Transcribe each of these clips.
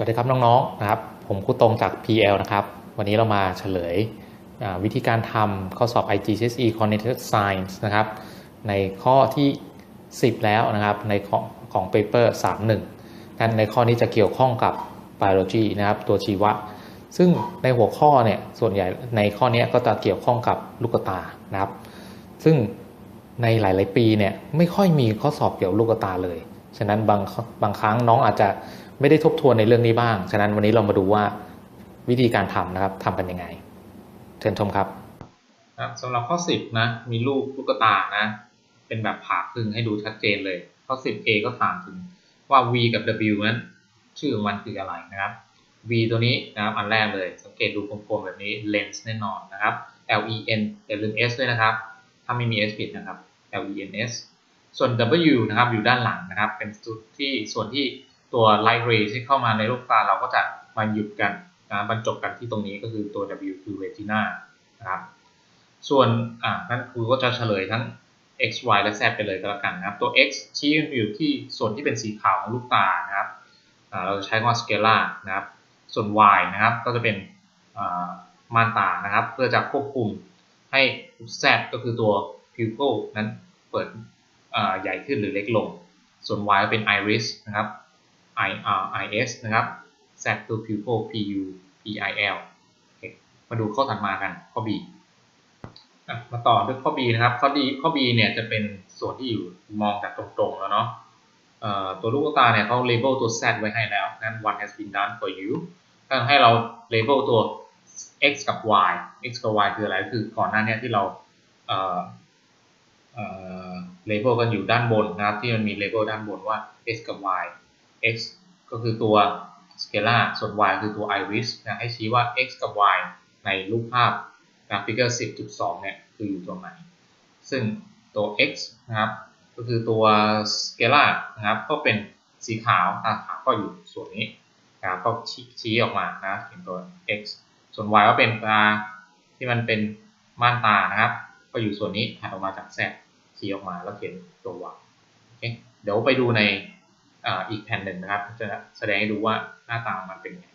สวัสดีครับน้องๆนะครับ ผมครูตรงจาก PL นะครับ วันนี้เรามาเฉลยวิธีการทำข้อสอบ IGCSE Cognitive Science นะครับ ในข้อที่ 10 แล้วนะครับในของของ paper 31นั้นในข้อนี้จะเกี่ยวข้องกับ biology นะครับตัวชีวะ ซึ่งในหัวข้อเนี่ยส่วนใหญ่ในข้อนี้ก็จะเกี่ยวข้องกับลูกตานะครับ ซึ่งในหลาย ๆ ปีเนี่ยไม่ค่อยมีข้อสอบเกี่ยวลูกตาเลย ฉะนั้นบางบางครั้งน้องอาจจะไม่ได้ทบทวนในเรื่องนี้บ้าง ฉะนั้นวันนี้เรามาดูว่าวิธีการทำนะครับทำกันยังไงเชิญชมครับครับสำหรับข้อ 10 นะ มีรูปลูกตานะ เป็นแบบผ่าครึ่งให้ดูชัดเจนเลย ข้อ 10a ก็ถามถึงว่า v กับ w นั้นชื่อมันคืออะไรนะครับ v ตัวนี้นะครับอันแรกเลย สังเกตดูกลมๆแบบนี้ lens แน่นอนนะครับ l e n อย่าลืม s ด้วยนะครับ ถ้าไม่มี s ผิดนะครับ l e n s ส่วน w นะครับอยู่ด้านหลังนะครับ เป็นจุดที่ส่วนที่ตัว light ray ที่เข้ามาในลูกตาเราก็จะมาหยุดกันนะบรรจบกันที่ตรงนี้ก็คือตัว W คือ retina นะครับ ส่วนอ่านั่นครูก็จะเฉลยทั้ง x y และ z ไปเลยก็แล้วกันนะครับ ตัว x ชี้อยู่ที่ส่วนที่เป็นสีขาวของลูกตานะครับเราจะใช้คำว่า scalar นะครับ ส่วน y นะครับก็จะเป็นม่านตานะครับ เพื่อจะควบคุมให้ z ก็คือตัว pupil นั้นเปิด ใหญ่ขึ้นหรือเล็กลง ส่วน y ก็เป็น iris นะครับ I R I S นะครับ Z คือ pupil P U P I L มาดูข้อถัดมากันข้อ B มาต่อด้วยข้อ B นะครับ ข้อ D ข้อ B เนี่ยจะเป็นส่วนที่อยู่มองจากตรงๆแล้วเนาะตัวลูกตาเนี่ยเขา label ตัว Z ไว้ให้แล้วนั้น one has been done for you ถ้าให้เรา label ตัว x กับ y x กับ y คืออะไร คือก่อนหน้านี้ที่เรา เอ่อเอ่อ label กันอยู่ด้านบนนะครับ ที่มันมี label ด้านบนว่า x กับ y x ก็คือตัว scalar ส่วน y คือตัว iris นะให้ชี้ว่า x กับ y ในรูปภาพกราฟิก10.2 เนี่ย คืออยู่ตรงไหน ซึ่งตัว x นะครับ ก็คือตัว scalar นะครับ ก็เป็นสีขาวตาขาวก็อยู่ส่วนนี้นะครับก็ชี้ออกมานะเห็นตัว x ส่วน y ก็เป็นตาที่มันเป็นม่านตานะครับ ก็อยู่ส่วนนี้ถัดออกมาจากแซ ชี้ออกมาแล้วเขียนตัว y โอเคเดี๋ยวไปดูในอีกแผ่นหนึ่งนะครับ จะแสดงให้ดูว่าหน้าตามันเป็นไง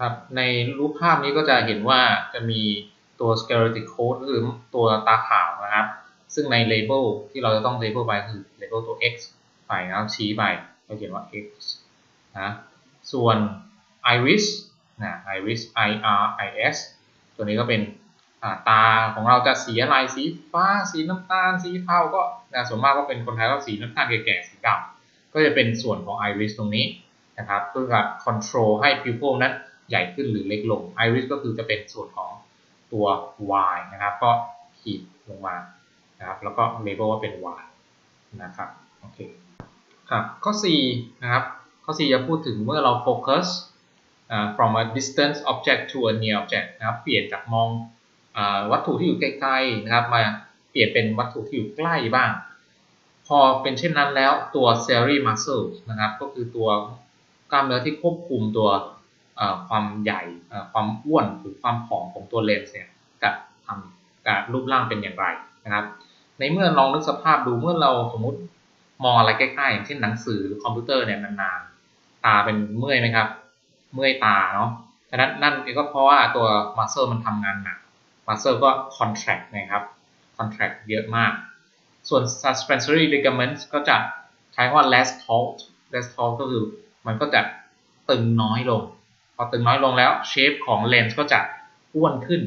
ครับในรูปภาพนี้ก็จะเห็นว่าจะมีตัว schematic code หรือตัวตาขาวนะครับ ซึ่งใน label ที่เราจะต้อง label ไปคือ label ตัว x ไปนะครับชี้ไปเราเขียนว่า x นะส่วน iris นะ iris i r i s ตัวนี้ก็เป็น ตาของเราจะสีอะไรสีฟ้า สีน้ำตาล สีเทาก็นะส่วนมากก็เป็นคนไทยก็สีน้ำตาลแก่ๆสีดำก็จะเป็นส่วนของ iris ตรงนี้นะครับเพื่อกับ control ให้ pupil นั้นใหญ่ขึ้นหรือเล็กลง iris ก็คือจะเป็นส่วนของตัว y นะครับ ก็ขีดลงมานะครับแล้วก็ label ว่าเป็น y นะครับโอเคครับข้อ4นะครับข้อ 4 จะพูดถึงเมื่อเรา focus uh, from a distance object to a near object นะครับเปลี่ยนจากมอง วัตถุที่อยู่ใกล้ๆนะครับ มาเปลี่ยนเป็นวัตถุที่อยู่ใกล้บ้าง พอเป็นเช่นนั้นแล้วตัว s e r i muscle นะครับ ก็คือตัวกล้ามเนื้อที่ควบคุมตัวความใหญ่ความอ้วนหรือความผอมของตัวเลนส์เนี่ยจะทำการรูปร่างเป็นอย่างไรนะครับ ในเมื่อลองนึกสภาพดูเมื่อเราสมมติมองอะไรใกล้ๆอย่างเช่นหนังสือหรือคอมพิวเตอร์เนี่ยนานๆตาเป็นเมื่อยไหมครับ เมื่อยตาเนาะฉะนั้นนั่นก็เพราะว่าตัวมัสเซลมันทำงานหนัก มัสเซลก็คอนแทรคนะครับคอนแทรคเยอะมาก ส่วน suspensory ligaments ก็จะใช้ว่า less taut less taut ก็คือมันก็จะตึงน้อยลง พอตึงน้อยลงแล้ว shape ของเลนส์ก็จะอ้วนขึ้น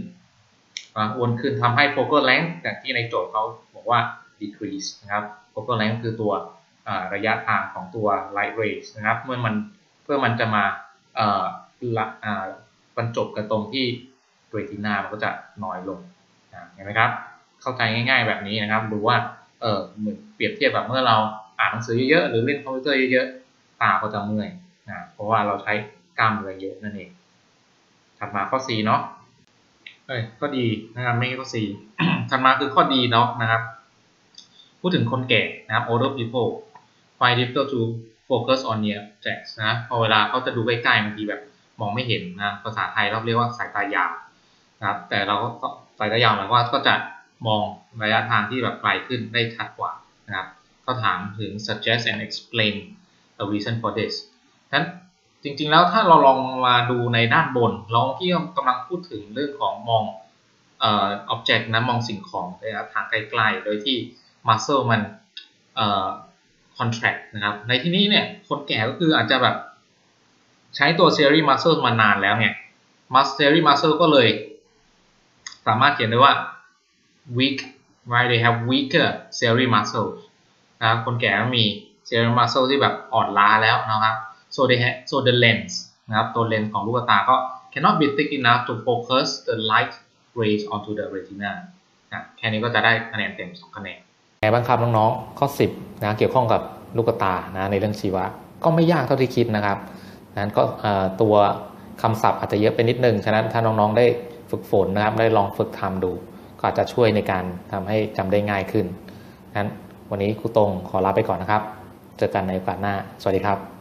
อ้วนขึ้นทำให้ focal length จากที่ในโจทย์เขาบอกว่า decrease นะครับ focal length คือตัวระยะทางของตัว light rays นะครับ เมื่อมันเพื่อมันจะมาบรรจบกับตรงที่ เรตินามันก็จะน้อยลงเห็นไหมครับ เข้าใจง่าย ๆ แบบนี้นะครับดูว่าเออเหมือนเปรียบเทียบแบบเมื่อเราอ่านหนังสือเยอะๆหรือเล่นคอมพิวเตอร์เยอะๆตาก็จะเมื่อยนะเพราะว่าเราใช้กล้ามเนื้อเยอะนั่นเองถัดมาข้อ C เนาะเอ้ยข้อดีนะครับไม่ใช่ข้อ C ถัดมาคือข้อดีเนาะนะครับ พูดถึงคนแก่นะครับ older people find difficult to focus on near objects นะพอเวลาเขาจะดูใกล้ๆบางทีแบบมองไม่เห็นนะภาษาไทยเราเรียกว่าสายตายาว นะครับแต่เราก็สายตายาวหมายว่าก็จะมองระยะทางที่แบบไกลขึ้นได้ชัดกว่านะครับก็ถามถึง suggest and explain the reason for this นั้นจริงๆแล้วถ้าเราลองมาดูในด้านบน เราที่กำลังพูดถึงเรื่องของมองเอ่อ object นะมองสิ่งของระยะทางไกลๆ โดยที่ muscle มันเอ่อ contract นะครับ ในที่นี้เนี่ยคนแก่ก็คืออาจจะแบบใช้ตัว series muscle มานานแล้วเนี่ย mus series muscle ก็เลย สามารถเขียนได้ว่า weak right they have weaker series muscles นะครับคนแก่มี series muscle ที่แบบอ่อนล้าแล้วนะครับ so they have so the lens นะครับตัวเลนส์ของลูกตาก็ cannot be thick enough to focus the light rays onto the retina นะแค่นี้ก็จะได้คะแนนเต็ม 2 คะแนนไงบ้างครับน้องๆ ข้อ 10นะเกี่ยวข้องกับลูกตานะในเรื่องชีวะ ก็ไม่ยากเท่าที่คิดนะครับนั้นก็ตัว คำศัพท์อาจจะเยอะไปนิดนึง ฉะนั้นถ้าน้องๆได้ฝึกฝนนะครับ ได้ลองฝึกทำดู ก็อาจจะช่วยในการทำให้จำได้ง่ายขึ้นนั้นวันนี้ครูตรงขอลาไปก่อนนะครับ เจอกันในโอกาสหน้า สวัสดีครับ